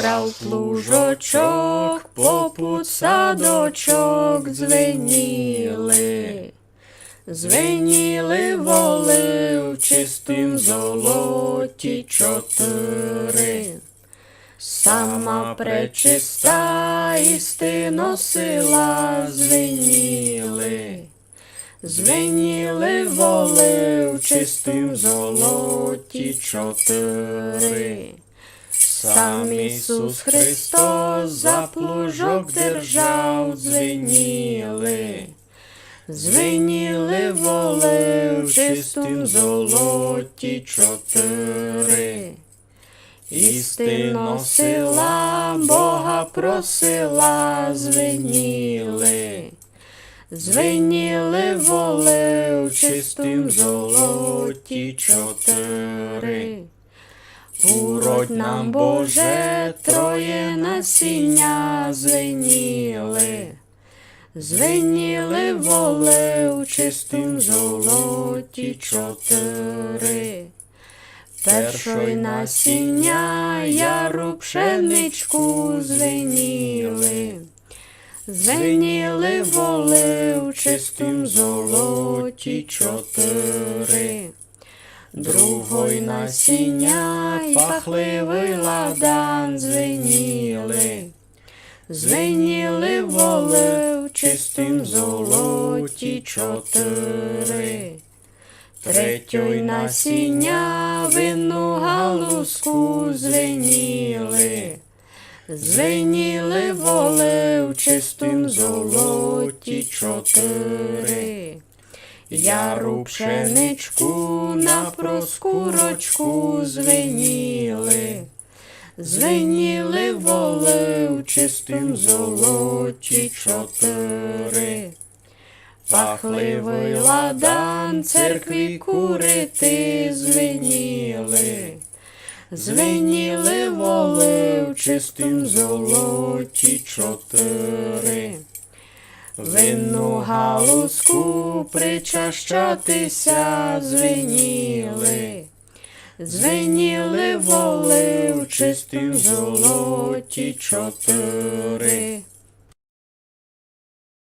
Став плужочок, попут садочок дзвеніли. Звеніли воли в чистим золоті чотири. Сама пречиста істино сила звеніли. Звеніли воли в чистим золоті чотири. Сам Ісус Христос за плужок держав дзвеніли. Звеніли воли в чистим золоті чотири. Істинно сила Бога просила, звеніли. Звеніли воли в чистим золоті чотири. Уродь нам, Боже, троє насіння звеніли. Звеніли воли в чистим золоті чотири. Першої насіння яру пшеничку звеніли. Звеніли воли в чистим золоті чотири. Другой насіння пахливий ладан звеніли. Звеніли воли в чистим золоті чотири. Третьой насіння винну галузку звеніли. Звеніли воли в чистим золоті чотири. Яру пшеничку на проскурочку звеніли. Звеніли воли в чистим золоті чотири. Пахливий ладан церкві курити звеніли. Звеніли воли в чистим золоті чотири. Винну галузку причащатися звеніли. Звеніли воли в чистім золоті чотири.